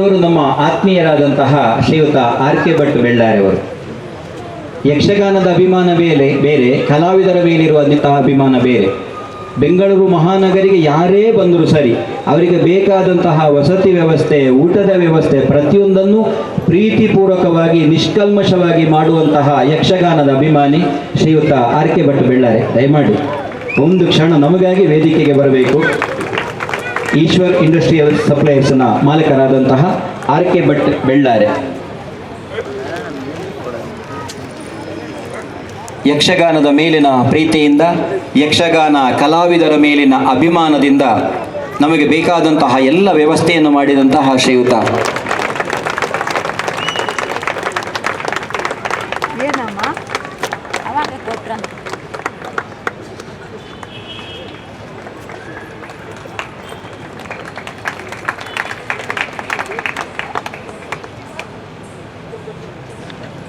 ಅವರು ನಮ್ಮ ಆತ್ಮೀಯರಾದಂತಹ ಶ್ರೀಯುತ ಆರ್ ಕೆ ಭಟ್ ಬೆಳ್ಳಾರೆ ಅವರು. ಯಕ್ಷಗಾನದ ಅಭಿಮಾನ ಬೇರೆ ಬೇರೆ, ಕಲಾವಿದರ ಮೇಲಿರುವಂತಹ ಅಭಿಮಾನ ಬೇರೆ. ಬೆಂಗಳೂರು ಮಹಾನಗರಿಗೆ ಯಾರೇ ಬಂದರೂ ಸರಿ, ಅವರಿಗೆ ಬೇಕಾದಂತಹ ವಸತಿ ವ್ಯವಸ್ಥೆ, ಊಟದ ವ್ಯವಸ್ಥೆ ಪ್ರತಿಯೊಂದನ್ನು ಪ್ರೀತಿಪೂರ್ವಕವಾಗಿ, ನಿಷ್ಕಲ್ಮಶವಾಗಿ ಮಾಡುವಂತಹ ಯಕ್ಷಗಾನದ ಅಭಿಮಾನಿ ಶ್ರೀಯುತ ಆರ್ ಕೆ ಭಟ್ ಬೆಳ್ಳಾರೆ. ದಯಮಾಡಿ, ಒಂದು ಕ್ಷಣ ನಮಗಾಗಿ ವೇದಿಕೆಗೆ ಬರಬೇಕು. ಈಶ್ವರ್ ಇಂಡಸ್ಟ್ರಿಯಲ್ ಸಪ್ಲೈಸ್ನ ಮಾಲೀಕರಾದಂತಹ ಆರ್ ಕೆ ಭಟ್ ಬೆಳ್ಳಾರೆ. ಯಕ್ಷಗಾನದ ಮೇಲಿನ ಪ್ರೀತಿಯಿಂದ, ಯಕ್ಷಗಾನ ಕಲಾವಿದರ ಮೇಲಿನ ಅಭಿಮಾನದಿಂದ ನಮಗೆ ಬೇಕಾದಂತಹ ಎಲ್ಲ ವ್ಯವಸ್ಥೆಯನ್ನು ಮಾಡಿದಂತಹ ಶ್ರೀಯುತ.